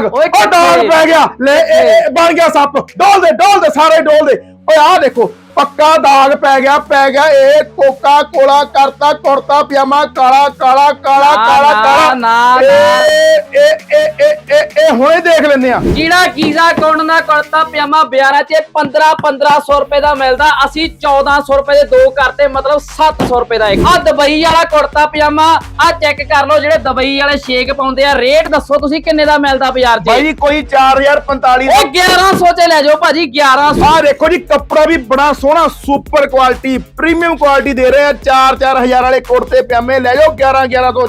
ਦਾਗ ਓਏ ਉਹ ਕਿੱਥੇ? ਪੈ ਗਿਆ। ਲੈ ਇਹ ਇਹ ਬਣ ਗਿਆ ਸੱਪ। ਡੋਲ ਦੇ ਡੋਲ ਦੇ ਸਾਰੇ ਡੋਲ ਦੇ ਓਏ ਆਹ ਦੇਖੋ ਪੱਕਾ ਦਾਗ ਪੈ ਗਿਆ ਪੈ ਗਿਆ ਇਹ ਕੋਕਾ ਕੋਲਾ ਕਰਤਾ ਕੁੜਤਾ ਪਜਾਮਾ ਕਾਲਾ ਕਾਲਾ ਕਾਲਾ ਕਾਲਾ ਨਾ, ਕਾਲਾ। ਨਾ, ਇਹ ਇਹ ਇਹ ਇਹ ਇਹ ਇਹ ਹੁਣੇ ਦੇਖ ਲੈਂਦੇ ਆ ਜਿਹੜਾ ਗੀਜ਼ਾ ਕੌਣ ਦਾ ਕੁੜਤਾ ਪਜਾਮਾ ਬਿਆਰਾ ਚ 15 1500 ਰੁਪਏ ਦਾ ਮਿਲਦਾ। ਅਸੀਂ 1400 ਰੁਪਏ ਦੇ ਦੋ ਕਰਤੇ ਮਤਲਬ 700 ਰੁਪਏ ਦਾ ਇੱਕ। ਆ ਦੁਬਈ ਵਾਲਾ ਕੁੜਤਾ ਪਜਾਮਾ ਆ ਚੈੱਕ ਕਰ ਲਓ ਜਿਹੜੇ ਦੁਬਈ ਵਾਲੇ ਸ਼ੇਕ ਪਾਉਂਦੇ ਆ। ਰੇਟ ਦੱਸੋ ਤੁਸੀਂ ਕਿੰਨੇ ਦਾ ਮਿਲਦਾ ਬਾਜ਼ਾਰ 'ਚ? ਜੀ ਕੋਈ 4045 ਉਹ 1100 ਚ ਲੈ ਜਾਓ ਭਾਜੀ 1100 ਆਹ ਦੇਖੋ ਜੀ ਕੱਪੜਾ ਵੀ ਬੜਾ ਸੋਹਣਾ ਸੁਪਰ ਕੁਆਲਿਟੀ ਪ੍ਰੀਮੀਅਮ ਕੁਆਲਿਟੀ ਦੇ ਰਹੇ ਆ 4-4000 ਵਾਲੇ ਕੁੜਤੇ ਪਜਾਮੇ ਲੈ ਜਾਓ 11-11 ਤੋਂ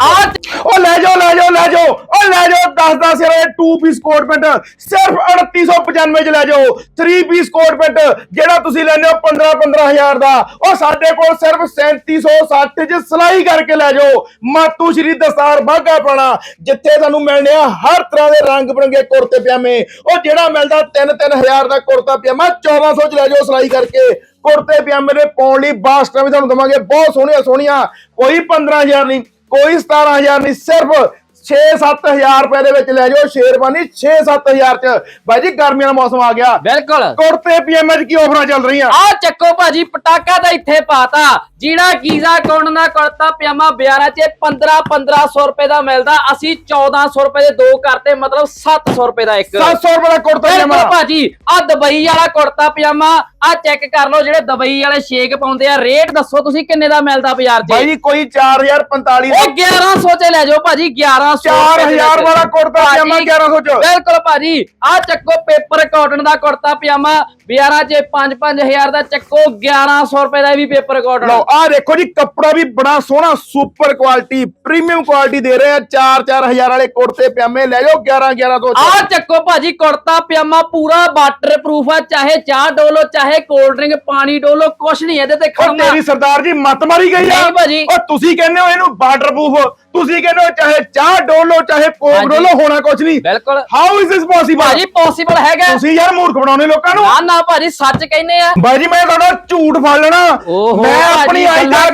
ਉਹ ਲੈ ਜਾਓ ਲੈ ਜਾਓ ਲੈ ਜਾਓ। ਉਹ ਲੈ ਜਾਓ 10-10 ਵਾਲੇ 2 ਪੀਸ ਕੋਟ ਪੈਂਟ। ਸਿਰਫ 3895 ਚ ਲੈ ਜਾਓ। 3 ਪੀਸ ਕੋਟ ਪੈਂਟ ਜਿਹੜਾ ਤੁਸੀਂ ਲੈਂਦੇ ਹੋ 15-15000 ਦਾ। ਉਹ ਸਾਡੇ ਕੋਲ ਸਿਰਫ 3760 ਚ ਸਿਲਾਈ ਕਰਕੇ ਲੈ ਜਾਓ। ਮਾਤੂ ਸ਼੍ਰੀ ਦਸਤਾਰ ਬਾਗਾ ਪਾਣਾ ਜਿੱਥੇ ਤੁਹਾਨੂੰ ਮਿਲਣੇ ਆ ਹਰ ਤਰ੍ਹਾਂ ਦੇ ਰੰਗ ਬਰੰਗੇ ਕੁੜਤੇ ਪਜਾਮੇ ਉਹ ਜਿਹੜਾ ਮਿਲਦਾ 3-3000 ਦਾ ਕੁੜਤਾ ਪਜਾਮਾ 1400 ਚ ਲੈ ਜਾਓ ਸਿਲਾਈ ਕਰਕੇ। ਕੁੜਤੇ ਪਜਾਮੇ ਦੇ ਪਾਉਣ ਲਈ ਬਾਸਟਾਂ ਵੀ ਤੁਹਾਨੂੰ ਦਵਾਂਗੇ। ਬਹੁਤ ਸੋਹਣੀਆਂ ਸੋਹਣੀਆਂ। ਕੋਈ 15000 ਨਹੀਂ, ਕੋਈ 17000 ਨਹੀਂ, ਸਿਰਫ 6-7000 ਰੁਪਏ ਦੇ ਵਿੱਚ ਲੈ ਜਾਓ ਸ਼ੇਰਵਾਨੀ 6-7000 ਚ। ਬਾਈ ਜੀ ਗਰਮੀਆਂ ਦਾ ਮੌਸਮ ਆ ਗਿਆ। ਬਿਲਕੁਲ। ਕੁੜਤੇ ਪਜਾਮੇ ਚ ਕੀ ਆਫਰਾਂ ਚੱਲ ਰਹੀਆਂ? ਆ ਚੱਕੋ ਭਾਜੀ ਪਟਾਕਾ ਤਾਂ ਇੱਥੇ ਪਾਤਾ। ਜਿਹੜਾ ਗੀਜ਼ਾ ਕੌਣ ਦਾ ਕੁੜਤਾ ਪਜਾਮਾ ਬਿਆਰਾ ਚ 15 1500 ਰੁਪਏ ਦਾ ਮਿਲਦਾ। ਅਸੀਂ 1400 ਰੁਪਏ ਦੇ ਦੋ ਕਰਤੇ ਮਤਲਬ 700 ਰੁਪਏ ਦਾ ਇੱਕ। 700 ਰੁਪਏ ਦਾ ਕੁੜਤਾ ਪਜਾਮਾ। ਭਾਜੀ ਆ ਦੁਬਈ ਵਾਲਾ ਕੁੜਤਾ ਪਜਾਮਾ ਆ ਚੈੱਕ ਕਰ ਲਓ ਜਿਹੜੇ ਦੁਬਈ ਵਾਲੇ ਸ਼ੇਕ ਪਾਉਂਦੇ ਆ। ਰੇਟ ਦੱਸੋ ਤੁਸੀਂ ਕਿੰਨੇ ਦਾ ਮਿਲਦਾ ਬਾਜ਼ਾਰ 'ਚ? ਬਾਈ ਜੀ ਕੋਈ 4045 ਉਹ 1100 ਚ ਲੈ ਜਾਓ ਭਾਜੀ 1100 ਰੁਪਏ ਦੇ 4000 ਵਿੱਚ। ਵਾਲਾ ਕੁੜਤਾ ਪਜਾਮਾ ਭਾਜੀ, 1100 ਚ ਬਿਲਕੁਲ ਭਾਜੀ ਆ ਚੱਕੋ ਪੇਪਰ ਕਾਟਨ ਦਾ ਕੁੜਤਾ ਪਜਾਮਾ ਬਿਆਰਾ ਚ 5-5000 ਦਾ ਚੱਕੋ 1100 ਰੁਪਏ ਦਾ ਵੀ ਪੇਪਰ ਕਾਟਨ ਲਓ ਆਹ ਦੇਖੋ ਜੀ ਕੱਪੜਾ ਵੀ ਬੜਾ ਸੋਹਣਾ ਸੁਪਰ ਕੁਆਲਿਟੀ ਪ੍ਰੀਮੀਅਮ ਕੁਆਲਿਟੀ ਦੇ ਰਹੇ ਆ 4-4000 ਵਾਲੇ ਕੁੜਤੇ ਪਜਾਮੇ ਲੈ ਜਾਓ 11-11 ਤੋਂ ਆ ਚੱਕੋ ਭਾਜੀ ਕੁੜਤਾ ਪਜਾਮਾ ਪੂਰਾ ਵਾਟਰ ਪ੍ਰੂਫ ਆ ਚਾਹੇ ਚਾਹ ਡੋਲੋ ਚਾਹੇ ਕੋਲਡ ਡਰਿੰਕ ਪਾਣੀ ਡੋਲੋ ਕੁਛ ਨਹੀਂ ਇਹਦੇ ਤੇ ਖੜਨਾ। ਤੇਰੀ ਸਰਦਾਰ ਜੀ ਮਤ ਮਾਰੀ ਗਈ ਆ। ਉਹ ਤੁਸੀਂ ਕਹਿੰਦੇ ਹੋ ਇਹਨੂੰ ਵਾਟਰਪ੍ਰੂਫ ਤੁਸੀਂ ਕਹਿੰਦੇ ਹੋ ਚਾਹੇ ਚਾਹ ਡੋਲੋ ਚਾਹੇ ਕੋਕ। ਡੋਲੋ ਹੋਣਾ ਕੁਝ ਨਹੀਂ। ਬਿਲਕੁਲ। ਹਾਊ ਇਜ਼ ਦਿਸ ਪੋਸੀਬਲ ਭਾਜੀ ਪੋਸੀਬਲ ਹੈਗਾ। ਤੁਸੀਂ ਯਾਰ ਮੂਰਖ ਬਣਾਉਣੇ ਲੋਕਾਂ ਨੂੰ। ਨਾ ਨਾ ਭਾਜੀ ਸੱਚ ਕਹਿੰਦੇ ਆ। ਬਾਈ ਜੀ ਮੈਂ ਤੁਹਾਡਾ ਝੂਠ ਫੜ ਲੈਣਾ ਓਹੋ, ਮੈਂ ਭਾਜੀ, ਆਪਣੀ ਆਈ ਗੱਲਾਂ ਜਾ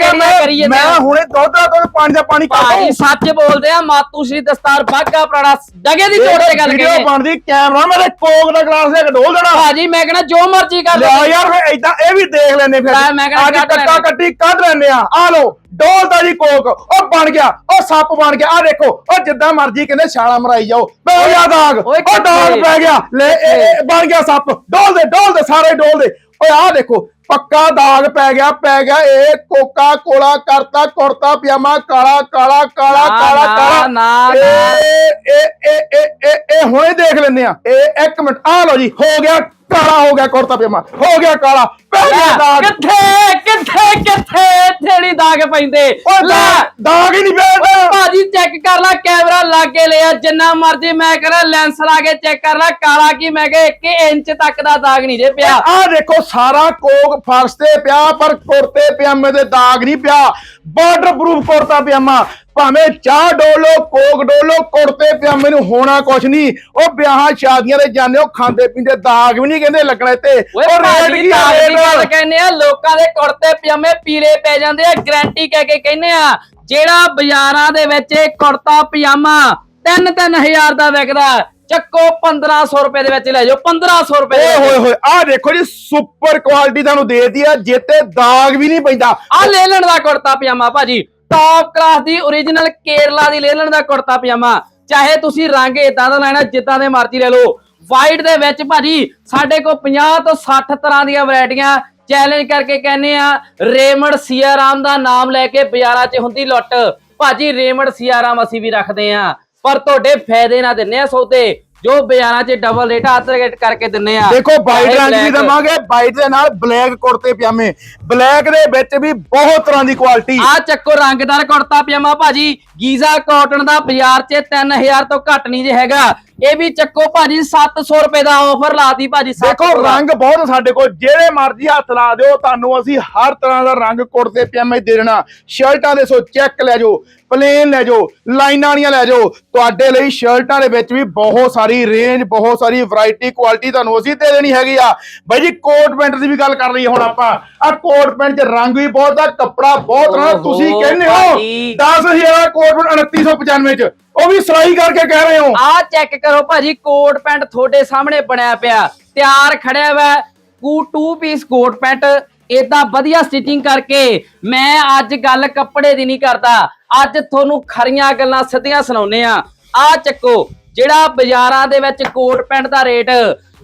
ਕੇ ਮੈਂ? ਹੁਣੇ ਦੁੱਧ ਦਾ ਪਾਣੀ ਦਾ ਪਾਣੀ ਕਰ ਭਾਜੀ ਦੂੰ ਸੱਚ ਬੋਲਦੇ ਆ ਮਾਤੂ ਸ਼੍ਰੀ ਦਸਤਾਰ ਬਾਗਾ ਪ੍ਰਾਣਾ ਜਗੇ ਦੀ ਤੋੜ ਤੇ ਗੱਲ ਵੀਡੀਓ ਬਣਦੀ ਕੈਮਰਾ ਮੇਰੇ ਕੋਕ ਦਾ ਗਲਾਸ ਲੈ ਕੇ ਡੋਲ ਦੇਣਾ। ਭਾਜੀ ਮੈਂ ਕਹਿੰਦਾ ਜੋ ਮਰਜ਼ੀ ਕਰ ਲਿਆ ਲਓ ਯਾਰ ਫਿਰ ਏਦਾਂ ਇਹ ਵੀ ਦੇਖ ਲੈਨੇ ਫਿਰ। ਲੈ, ਮੈਂ ਕਹਿੰਦਾ ਅੱਜ ਕੱਢ ਕੱਟਾ ਲੈਨੇ। ਕੱਟੀ ਕੱਢ ਲੈਨੇ ਆ। ਆ ਲੋ ਡੋਲਦਾ ਜੀ ਕੋਕ ਉਹ ਬਣ ਗਿਆ ਉਹ ਸੱਪ ਬਣ ਗਿਆ। ਆ ਦੇਖੋ ਉਹ ਜਿੱਦਾਂ ਮਰਜ਼ੀ ਕਹਿੰਦੇ ਛਾਲਾ ਮਰਾਈ ਜਾਓ। ਬੇ ਯਾ ਦਾਗ ਉਹ ਦਾਗ? ਪੈ ਗਿਆ। ਲੈ ਇਹ ਬਣ ਗਿਆ ਸੱਪ। ਡੋਲ ਦੇ ਡੋਲ ਦੇ ਸਾਰੇ ਡੋਲ ਦੇ ਓਏ ਆ ਦੇਖੋ ਪੱਕਾ ਦਾਗ ਪੈ ਗਿਆ ਪੈ ਗਿਆ ਇਹ। ਕੋਕਾ ਕੋਲਾ ਕਰਤਾ ਕੁੜਤਾ ਪਜਾਮਾ ਕਾਲਾ ਕਾਲਾ ਕਾਲਾ ਕਾਲਾ ਨਾ, ਕਾਲਾ। ਨਾ, ਇਹ ਇਹ ਇਹ ਇਹ ਹੁਣੇ ਦੇਖ ਲੈਨੇ ਆ। ਇਹ ਇੱਕ ਮਿੰਟ ਆ ਲਓ ਜੀ ਹੋ ਗਿਆ ਕਾਲਾ ਹੋ ਗਿਆ ਕੁੜਤਾ ਪਜਾਮਾ। ਹੋ ਗਿਆ ਕਾਲਾ ਪੈ ਗਿਆ ਦਾਗ। ਕਿੱਥੇ ਥੇੜੀ ਦਾਗ ਪੈਂਦੇ। ਓਏ ਲੈ। ਦਾਗ ਦਾਗ ਹੀ ਨਹੀਂ ਪੈਂਦਾ ਭਾਜੀ ਚੈੱਕ ਕਰ ਲੈ ਕੈਮਰਾ ਲਾਗੇ ਲਿਆ ਜਿੰਨਾ ਮਰਜ਼ੀ ਮੈਂ ਕਰਾਂ ਲੈਂਸ ਲਾ ਕੇ ਚੈੱਕ ਕਰ ਲੈ ਕਾਲਾ ਕੀ ਮੈਂ ਕਿਹਾ 1 ਇੰਚ ਤੱਕ ਦਾ ਦਾਗ ਨਹੀਂ ਜੇ ਪਿਆ। ਆ ਦੇਖੋ ਸਾਰਾ ਕੋਕ ਫਰਸ਼ ਤੇ ਪਿਆ ਪਰ ਕੁੜਤੇ ਪਜਾਮੇ ਦੇ ਦਾਗ ਨਹੀਂ ਪਿਆ। ਬਾਰਡਰ ਪ੍ਰੂਫ ਕੁੜਤਾ ਪਜਾਮਾ। ਭਾਵੇਂ ਚਾਹ ਡੋਲੋ ਕੋਕ ਡੋਲੋ ਕੁੜਤੇ ਪਜਾਮੇ ਨੂੰ ਹੋਣਾ ਕੁਛ ਨਹੀਂ। ਉਹ ਵਿਆਹਾਂ ਸ਼ਾਦੀਆਂ ਦੇ ਜਾਂਦੇ ਹੋ ਖਾਂਦੇ ਪੀਂਦੇ ਦਾਗ ਵੀ ਨਹੀਂ ਕਹਿੰਦੇ ਲੱਗਣਾ ਇੱਥੇ ਓਏ ਉਹ ਰੇਟ ਕੀ ਆ ਦੀ ਰੇਟ ਕਹਿੰਦੇ ਆ ਲੋਕਾਂ ਦੇ ਕੁੜਤੇ ਪਜਾਮੇ ਪੀਲੇ ਪੈ ਜਾਂਦੇ ਆ ਗਾਰੰਟੀ ਕਹਿ ਕੇ ਕਹਿੰਦੇ ਆ ਜਿਹੜਾ ਬਾਜ਼ਾਰਾਂ ਦੇ ਵਿੱਚ ਇਹ ਕੁੜਤਾ ਪਜਾਮਾ 3-3000 ਦਾ ਵਿਕਦਾ ਚੱਕੋ 1500 ਰੁਪਏ ਦੇ ਵਿੱਚ ਲੈ ਜਾਓ 1500 ਰੁਪਏ ਦੇ ਓਏ। ਹੋਏ ਹੋਏ ਆ ਦੇਖੋ ਜੀ ਸੁਪਰ ਕੁਆਲਿਟੀ ਤੁਹਾਨੂੰ ਦੇਤੀ ਆ ਜਿੱਤੇ ਦਾਗ ਵੀ ਨਹੀਂ ਪੈਂਦਾ। ਆ ਲੇਲਣ ਦਾ ਕੁੜਤਾ ਪਜਾਮਾ ਭਾਜੀ। ਟੌਪ ਕਲਾਸ ਦੀ origignal ਕੇਰਲਾ ਦੀ ਲੇਲਣ ਦਾ ਕੁੜਤਾ ਪਜਾਮਾ। ਚਾਹੇ ਤੁਸੀਂ ਰੰਗ ਇਦਾਂ ਦਾ ਲੈਣਾ, ਜਿੱਦਾਂ ਦੇ ਮਰਜ਼ੀ ਲੈ ਲਓ। ਵਾਈਟ ਦੇ ਵਿੱਚ ਭਾਜੀ ਸਾਡੇ ਕੋਲ 50 ਤੋਂ 60 ਤਰ੍ਹਾਂ ਦੀਆਂ ਵੈਰਾਈਟੀਆਂ ਚੈਲੰਜ ਕਰਕੇ ਕਹਿੰਨੇ ਆ, ਰੇਮੰਡ ਸੀਆਰਾਮ ਦਾ ਨਾਮ ਲੈ ਕੇ ਬਾਜ਼ਾਰਾਂ 'ਚ ਹੁੰਦੀ ਲੁੱਟ। ਭਾਜੀ ਰੇਮੰਡ ਸੀਆਰਾਮ ਅਸੀਂ ਵੀ ਰੱਖਦੇ ਆ। ਪਰ ਤੁਹਾਡੇ ਫਾਇਦੇ ਨਾ ਦਿੰਨੇ ਆ ਸੌਦੇ। ਜੋ ਬਾਜ਼ਾਰਾਂ 'ਚ ਡਬਲ ਰੇਟ ਆਤਰਗੇਟ ਕਰਕੇ ਦਿੰਨੇ ਆ ਦੇਖੋ ਵਾਈਟ ਰੰਗ ਵੀ। ਦਵਾਂਗੇ ਵਾਈਟ ਦੇ ਨਾਲ ਬਲੈਕ ਕੁੜਤੇ ਪਜਾਮੇ। ਬਲੈਕ ਦੇ ਵਿੱਚ ਵੀ ਬਹੁਤ ਤਰ੍ਹਾਂ ਦੀ ਕੁਆਲਿਟੀ ਆ ਚੱਕੋ ਰੰਗਦਾਰ ਕੁੜਤਾ ਪਜਾਮਾ ਭਾਜੀ। ਗੀਜ਼ਾ ਕਾਟਨ ਦਾ ਬਾਜ਼ਾਰ 'ਚ 3000 ਤੋਂ ਘੱਟ ਨਹੀਂ ਜੇ ਹੈਗਾ। ਇਹ ਵੀ ਚੱਕੋ ਭਾਜੀ 700 ਰੁਪਏ ਦਾ ਆਫਰ ਲਾਤੀ ਭਾਜੀ 700 ਦੇਖੋ। ਰੰਗ ਬਹੁਤ ਸਾਡੇ ਕੋਲ ਜਿਹੜੇ ਮਰਜ਼ੀ ਹੱਥ ਲਾ ਦਿਓ ਤੁਹਾਨੂੰ ਅਸੀਂ ਹਰ ਤਰ੍ਹਾਂ ਦਾ ਰੰਗ ਕੁੜਤੇ ਪਜਾਮੇ ਦੇ ਦੇਣਾ। ਸ਼ਰਟਾਂ ਦੇ ਸੋ ਚੈੱਕ ਲੈ ਜਾਓ ਪਲੇਨ ਲੈ ਜਾਓ ਲਾਈਨਾਂ ਵਾਲੀਆਂ ਲੈ ਜਾਓ। ਤੁਹਾਡੇ ਲਈ ਸ਼ਰਟਾਂ ਦੇ ਵਿੱਚ ਵੀ ਬਹੁਤ ਸਾਰੀ ਰੇਂਜ ਬਹੁਤ ਸਾਰੀ ਵੈਰਾਈਟੀ ਕੁਆਲਿਟੀ ਤੁਹਾਨੂੰ ਅਸੀਂ ਦੇ ਦੇਣੀ ਹੈਗੀ ਆ। ਬਾਈ ਜੀ ਕੋਟ ਪੈਂਟ ਦੀ ਵੀ ਗੱਲ ਕਰ ਲਈਏ ਹੁਣ ਆਪਾਂ। ਆ ਕੋਟ ਪੈਂਟ 'ਚ ਰੰਗ ਵੀ ਬਹੁਤ ਆ ਕੱਪੜਾ ਬਹੁਤ ਓਹੋ, ਤੁਸੀਂ ਕਹਿੰਦੇ ਹੋ ਭਾਜੀ। 10000 ਕੋਟ ਪੈਂਟ 2995 'ਚ। ਉਹ ਵੀ ਸਿਲਾਈ ਕਰਕੇ ਕਹਿ ਰਹੇ ਹੋ। ਆਹ ਚੈੱਕ ਕਰੋ ਭਾਜੀ, ਕੋਟ ਪੈਂਟ ਤੁਹਾਡੇ ਸਾਹਮਣੇ ਬਣਿਆ ਪਿਆ। ਤਿਆਰ ਖੜਿਆ ਵਾ, ਕੂ ਟੂ ਪੀਸ ਕੋਟ ਪੈਂਟ। ਏਦਾਂ ਵਧੀਆ ਸਟਿਚਿੰਗ ਕਰਕੇ ਮੈਂ ਅੱਜ ਗੱਲ ਕੱਪੜੇ ਦੀ ਨਹੀਂ ਕਰਦਾ। ਅੱਜ ਤੁਹਾਨੂੰ ਖਰੀਆਂ ਗੱਲਾਂ ਸਿੱਧੀਆਂ ਸੁਣਾਉਨੇ ਆ ਆਹ ਚੱਕੋ, ਜਿਹੜਾ ਬਾਜ਼ਾਰਾਂ ਦੇ ਵਿੱਚ ਕੋਟ ਪੈਂਟ ਦਾ ਰੇਟ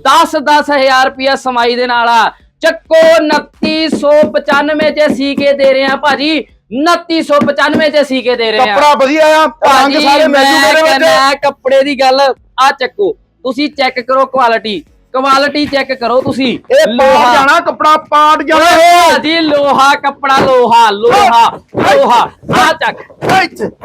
10 10000 ਰੁਪਿਆ ਸਮਾਈ ਦੇ ਨਾਲ ਆ। ਚੱਕੋ 2995 ਚ ਸੀ ਕੇ ਦੇ ਰਹੇ ਆ ਭਾਜੀ। 2995 ਚ ਸੀ ਕੇ ਦੇ ਰਹੇ ਆ ਕੱਪੜਾ ਵਧੀਆ ਆ ਰੰਗ ਭਾਜੀ, ਸਾਰੇ ਮੈਂ ਇਹਦੇ ਕਹਿੰਦਾ ਵਿੱਚ ਕੱਪੜੇ ਦੀ ਗੱਲ ਆ ਚੱਕੋ। ਤੁਸੀਂ ਚੈੱਕ ਕਰੋ ਕੁਆਲਿਟੀ ਕੁਆਲਿਟੀ ਚੈੱਕ ਕਰੋ ਤੁਸੀਂ। ਇਹ ਪਾਟ ਜਾਣਾ ਕੱਪੜਾ ਪਾਟ ਜਾਣਾ। ਇਹ। ਜੀ ਲੋਹਾ ਕੱਪੜਾ ਲੋਹਾ ਲੋਹਾ ਲੋਹਾ। ਆ ਚੱਕ।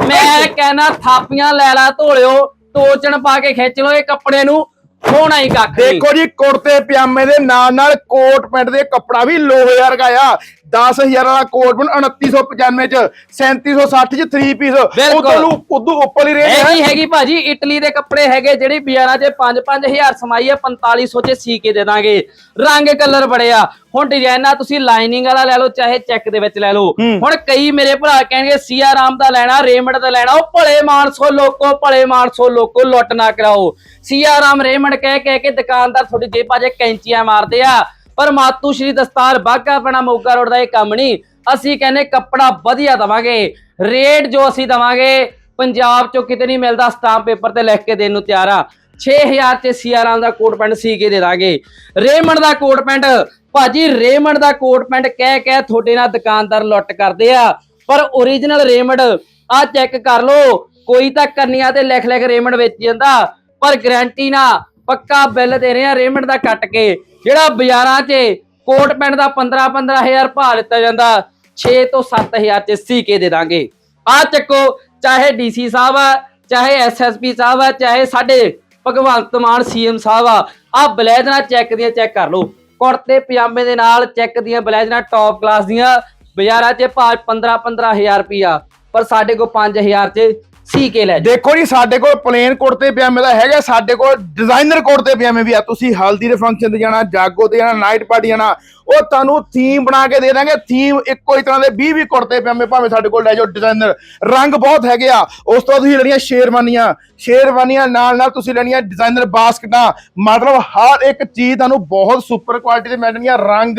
ਮੈਂ ਕਹਿੰਦਾ ਥਾਪੀਆਂ ਲੈ ਲਾ ਧੋਲਿਓ ਟੋਚਣ ਪਾ ਕੇ ਖਿੱਚ ਲਓ ਇਹ ਕੱਪੜੇ ਨੂੰ। ਹੋਣਾ ਹੀ ਕੱਖ ਦੇਖੋ ਜੀ ਕੁੜਤੇ ਪਜਾਮੇ ਦੇ ਨਾਲ ਨਾਲ ਕੋਟ ਪੈਂਟ ਦੇ ਕੱਪੜਾ ਵੀ ਲੋਹੇ ਵਰਗਾ ਆ। 10000 ਵਾਲਾ ਕੋਟ ਪੈਂਟ 2995 ਚ 3760 ਚ 3 ਪੀਸ ਬਿਲਕੁਲ। ਉਦੋਂ ਨੂੰ ਉਦੋਂ ਉੱਪਰ ਹੀ ਰੇਂਜ ਹੈ। ਹੈਗੀ ਭਾਜੀ ਇਟਲੀ ਦੇ ਕੱਪੜੇ ਹੈਗੇ ਜਿਹੜੀ ਬਾਜ਼ਾਰਾਂ 'ਚ 5-5000 ਸਮਾਈ ਆ 4500 'ਚ ਸੀ ਕੇ ਦੇ ਦਾਂਗੇ। ਰੰਗ ਕਲਰ ਬੜੇ ਆ। ਹੁਣ ਡਿਜ਼ਾਈਨਾਂ ਤੁਸੀਂ ਲਾਈਨਿੰਗ ਵਾਲਾ ਲੈ ਲਓ ਚਾਹੇ ਚੈੱਕ ਦੇ ਵਿੱਚ ਲੈ ਲਓ। ਹੁਣ ਕਈ ਮੇਰੇ ਭਰਾ ਕਹਿਣਗੇ ਸੀਆ ਰਾਮ ਦਾ ਲੈਣਾ ਰੇਮੰਡ ਦਾ ਲੈਣਾ ਉਹ ਭਲੇ ਮਾਨਸੋ ਲੋਕੋ ਭਲੇ ਮਾਨਸੋ ਲੋਕੋ ਲੁੱਟ ਨਾ ਕਰਾਓ। ਸੀਆ ਰਾਮ ਰੇਮੰਡ ਕਹਿ ਕਹਿ ਕੇ ਦੁਕਾਨਦਾਰ ਤੁਹਾਡੀ ਜੇਬਾਂ 'ਚ ਕੈਂਚੀਆਂ ਮਾਰਦੇ ਆ। ਪਰ ਮਾਤੂ ਸ਼੍ਰੀ ਦਸਤਾਰ ਬਾਗਾ ਆਪਣਾ ਮੋਗਾ ਰੋਡ ਦਾ ਇਹ ਕੰਮ ਨਹੀਂ। ਅਸੀਂ ਕਹਿੰਨੇ ਕੱਪੜਾ ਵਧੀਆ ਦਵਾਂਗੇ, ਰੇਟ ਜੋ ਅਸੀਂ ਦਵਾਂਗੇ, ਪੰਜਾਬ ਚੋਂ ਕਿਤੇ ਨਹੀਂ ਮਿਲਦਾ ਸਟਾਂਪ ਪੇਪਰ ਤੇ ਲਿਖ ਕੇ ਦੇਣ ਨੂੰ ਤਿਆਰ ਆ। 6000 ਚ ਸੀਆਰਾਂ ਦਾ ਕੋਟ ਪੈਂਟ ਸੀ ਕੇ ਦੇ ਦਾਂਗੇ। ਰੇਮੰਡ ਦਾ ਕੋਟ ਪੈਂਟ, ਭਾਜੀ ਰੇਮੰਡ ਦਾ ਕੋਟ ਪੈਂਟ ਕਹਿ ਕਹਿ ਤੁਹਾਡੇ ਨਾਲ ਦੁਕਾਨਦਾਰ ਲੁੱਟ ਕਰਦੇ ਆ। ਪਰ ਓਰੀਜਨਲ ਰੇਮੰਡ ਆ ਚੈੱਕ ਕਰ ਲਓ, ਕੋਈ ਤਾਂ ਕੰਨੀਆਂ ਤੇ ਲਿਖ ਲਿਖ ਰੇਮੰਡ ਵੇਚ ਜਾਂਦਾ, ਪਰ ਗਾਰੰਟੀ ਨਾ ਪੱਕਾ ਬਿੱਲ ਦੇ ਰਹੇ ਆ ਰੇਮੰਡ ਦਾ ਕੱਟ ਕੇ, ਜਿਹੜਾ ਬਾਜ਼ਾਰਾਂ 'ਚ ਕੋਟ ਪੈਂਟ ਦਾ 15 15000 ਭਾਅ ਲਿੱਤਾ ਜਾਂਦਾ 6 ਤੋਂ 7000 ਚ ਸੀ ਦੇ ਦਾਂਗੇ। ਆ ਚੱਕੋ, ਚਾਹੇ ਡੀਸੀ ਸਾਹਿਬ ਆ, ਚਾਹੇ ਐਸਐਸਪੀ ਸਾਹਿਬ ਆ, ਚਾਹੇ ਸਾਡੇ ਭਗਵੰਤ ਮਾਨ ਸੀਐਮ ਸਾਹਿਬ ਆ ਆ ਬਲੇਜ਼ਰਾਂ ਚੈੱਕ ਦੀਆਂ ਚੈੱਕ ਕਰ ਲਓ। ਕੁੜਤੇ, ਪਜਾਮੇ ਦੇ ਨਾਲ ਚੈੱਕ ਦੀਆਂ ਬਲੇਜ਼ਰਾਂ ਟੌਪ ਕਲਾਸ ਦੀਆਂ ਬਾਜ਼ਾਰਾਂ 'ਚ ਭਾਅ 15 15000 ਰੁਪਿਆ ਪਰ ਸਾਡੇ ਕੋਲ 5000 ਚ ਸੀ ਕੇ ਲੈ ਜਾਓ। ਦੇਖੋ ਜੀ, ਸਾਡੇ ਕੋਲ ਪਲੇਨ ਕੁੜਤੇ ਪਜਾਮੇ ਦਾ ਹੈਗਾ ਸਾਡੇ ਕੋਲ ਡਿਜ਼ਾਈਨਰ ਕੁੜਤੇ ਪਜਾਮੇ ਵੀ ਆ। ਤੁਸੀਂ ਹਲਦੀ ਦੇ ਫੰਕਸ਼ਨ ਤੇ ਜਾਣਾ, ਜਾਗੋ ਤੇ ਜਾਣਾ ਨਾਈਟ ਪਾਰਟੀ ਜਾਣਾ, ਉਹ ਤੁਹਾਨੂੰ ਥੀਮ ਬਣਾ ਕੇ ਦੇ ਦਾਂਗੇ। ਥੀਮ ਇੱਕੋ ਹੀ ਤਰ੍ਹਾਂ ਦੇ 20 20 ਕੁੜਤੇ ਪਜਾਮੇ ਭਾਵੇਂ ਸਾਡੇ ਕੋਲ ਲੈ ਜਾਓ ਡਿਜ਼ਾਈਨਰ ਰੰਗ ਬਹੁਤ ਹੈਗੇ ਆ। ਉਸ ਤੋਂ ਬਾਅਦ ਤੁਸੀਂ ਲੈਣੀਆਂ ਸ਼ੇਰਵਾਨੀਆਂ। ਸ਼ੇਰਵਾਨੀਆਂ ਨਾਲ ਨਾਲ ਤੁਸੀਂ ਲੈਣੀਆਂ ਡਿਜ਼ਾਈਨਰ ਬਾਸਕਟਾਂ। ਮਤਲਬ ਹਰ ਇੱਕ ਚੀਜ਼ ਤੁਹਾਨੂੰ ਬਹੁਤ ਸੁਪਰ ਕੁਆਲਿਟੀ ਦੇ ਮਿਲਣਗੀਆਂ ਰੰਗ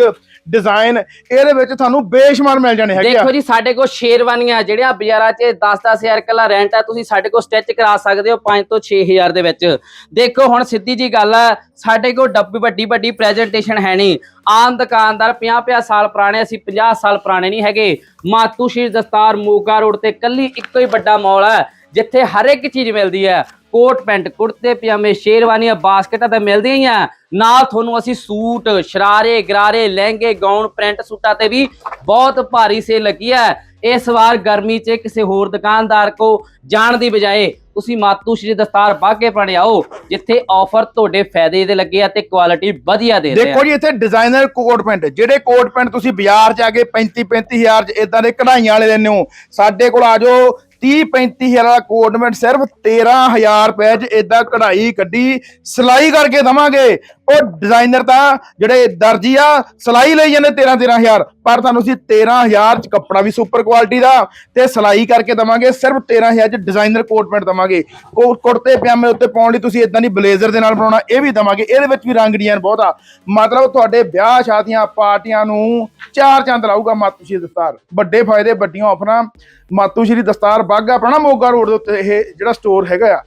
ਡਿਜ਼ਾਈਨ ਇਹਦੇ ਵਿੱਚ ਤੁਹਾਨੂੰ ਬੇਸ਼ੁਮਾਰ ਮਿਲ ਜਾਣੇ ਹੈਗੇ ਆ। ਦੇਖੋ ਜੀ, ਸਾਡੇ ਕੋਲ ਸ਼ੇਰਵਾਨੀਆਂ ਜਿਹੜੀਆਂ ਬਾਜ਼ਾਰਾਂ 'ਚ 10-10000 ਕੱਲਾ ਰੈਂਟ ਆ, ਤੁਸੀਂ ਸਾਡੇ ਕੋਲ ਸਟਿਚ ਕਰਾ ਸਕਦੇ ਹੋ 5 ਤੋਂ 6000 ਦੇ ਵਿੱਚ। ਦੇਖੋ ਹੁਣ ਸਿੱਧੀ ਜੀ ਗੱਲ ਆ, ਸਾਡੇ ਕੋਲ ਡੱਬੀ ਵੱਡੀ ਵੱਡੀ ਪ੍ਰੈਜੈਂਟੇਸ਼ਨ ਹੈ ਨਹੀਂ। ਆਮ ਦੁਕਾਨਦਾਰ 50-50 ਸਾਲ ਪੁਰਾਣੇ, ਅਸੀਂ 50 ਸਾਲ ਪੁਰਾਣੇ ਨਹੀਂ ਹੈਗੇ। ਮਾਤੂ ਸ਼ੀਰ ਦਸਤਾਰ ਮੋਗਾ ਰੋਡ ਤੇ ਕੱਲੀ ਇੱਕੋ ਹੀ ਵੱਡਾ ਮਾਲ ਹੈ ਜਿੱਥੇ ਹਰ ਇੱਕ ਚੀਜ਼ ਮਿਲਦੀ ਹੈ ਕੋਟ ਪੈਂਟ, ਕੁੜਤੇ, ਪਜਾਮੇ, ਸ਼ੇਰਵਾਨੀਆਂ, ਬਾਸਕਟਾਂ ਤਾਂ ਮਿਲਦੀਆਂ ਹੀ ਆ। ਨਾਲ ਤੁਹਾਨੂੰ ਅਸੀਂ ਸੂਟ, ਸ਼ਰਾਰੇ, ਗਰਾਰੇ, ਲਹਿੰਗੇ, ਗਾਊਨ, ਪ੍ਰਿੰਟ ਸੂਟਾਂ ਤੇ ਵੀ ਬਹੁਤ ਭਾਰੀ ਸੇ ਲੱਗੀ ਹੈ ਇਸ ਵਾਰ ਗਰਮੀ 'ਚ ਕਿਸੇ ਹੋਰ ਦੁਕਾਨਦਾਰ ਕੋ ਜਾਣ ਦੀ ਬਜਾਏ ਤੁਸੀਂ ਮਾਤੂ ਸ਼੍ਰੀ ਦਸਤਾਰ ਬਾਗੇ ਪਣ ਆਓ, ਜਿੱਥੇ ਆਫਰ ਤੁਹਾਡੇ ਫਾਇਦੇ ਦੇ ਲੱਗੇ ਆ ਤੇ ਕੁਆਲਿਟੀ ਵਧੀਆ ਦੇ ਰਹੇ ਆ। ਦੇਖੋ ਜੀ, ਇੱਥੇ ਡਿਜ਼ਾਈਨਰ ਕੋਟ ਪੈਂਟ, ਜਿਹੜੇ ਕੋਟ ਪੈਂਟ ਤੁਸੀਂ ਬਾਜ਼ਾਰ 'ਚ ਆ ਕੇ 35 35000 'ਚ ਇਦਾਂ ਦੇ ਕਢਾਈਆਂ ਵਾਲੇ ਲੈਣੇ ਹੋ, ਸਾਡੇ ਕੋਲ ਆ ਜਾਓ 30 35000 ਹਜ਼ਾਰ ਦਾ ਕੋਟਮੈਂਟ ਸਿਰਫ 13000 ਰੁਪਏ 'ਚ ਇਦਾਂ ਕਢਾਈ ਕੱਢੀ, ਸਿਲਾਈ ਕਰਕੇ ਦਵਾਂਗੇ। ਉਹ ਡਿਜ਼ਾਈਨਰ ਤਾਂ ਜਿਹੜੇ ਦਰਜੀ ਆ, ਸਿਲਾਈ ਲਈ ਜਾਂਦੇ 13 13000 ਪਰ ਤੁਹਾਨੂੰ ਅਸੀਂ 13000 'ਚ ਕੱਪੜਾ ਵੀ ਸੁਪਰ ਕੁਆਲਿਟੀ ਦਾ ਤੇ ਸਿਲਾਈ ਕਰਕੇ ਦਵਾਂਗੇ, ਸਿਰਫ 13000 'ਚ ਡਿਜ਼ਾਈਨਰ ਕੋਟਮੈਂਟ ਦਵਾਂਗੇ। ਕੋ ਕੁੜਤੇ, ਪਜਾਮੇ ਉੱਤੇ ਪਾਉਣ ਲਈ ਤੁਸੀਂ ਇਦਾਂ ਦੀ ਬਲੇਜ਼ਰ ਦੇ ਨਾਲ ਬਣਾਉਣਾ, ਇਹ ਵੀ ਦਵਾਂਗੇ। ਇਹਦੇ ਵਿੱਚ ਵੀ ਰੰਗ ਡਿਜ਼ਾਈਨ ਬਹੁਤ ਆ। ਮਤਲਬ ਤੁਹਾਡੇ ਵਿਆਹ ਸ਼ਾਦੀਆਂ ਪਾਰਟੀਆਂ ਨੂੰ ਚਾਰ ਚੰਦ ਲਾਊਗਾ ਮਾਤੂ ਸ਼੍ਰੀ ਦਸਤਾਰ। ਵੱਡੇ ਫਾਇਦੇ, ਵੱਡੀਆਂ ਆਫਰਾਂ ਮਾਤੂ ਸ਼੍ਰੀ ਦਸਤਾਰ ਬਾਗਾ ਆਪਣਾ ਮੋਗਾ ਰੋਡ ਦੇ ਉੱਤੇ ਇਹ ਜਿਹੜਾ ਸਟੋਰ ਹੈਗਾ ਆ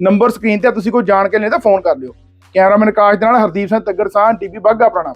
ਨੰਬਰ ਸਕਰੀਨ ਤੇ ਆ, ਤੁਸੀਂ ਕੋਈ ਜਾਣ ਕੇ ਨਹੀਂ ਤਾਂ ਫੋਨ ਕਰ ਲਿਓ। ਕੈਮਰਾਮੈਨ ਕਾਸ਼ ਦੇ ਨਾਲ ਹਰਦੀਪ ਸਿੰਘ ਤੱਗੜ ਸਾਹ ਟੀਵੀ ਬਾਗਾ ਆਪਣਾ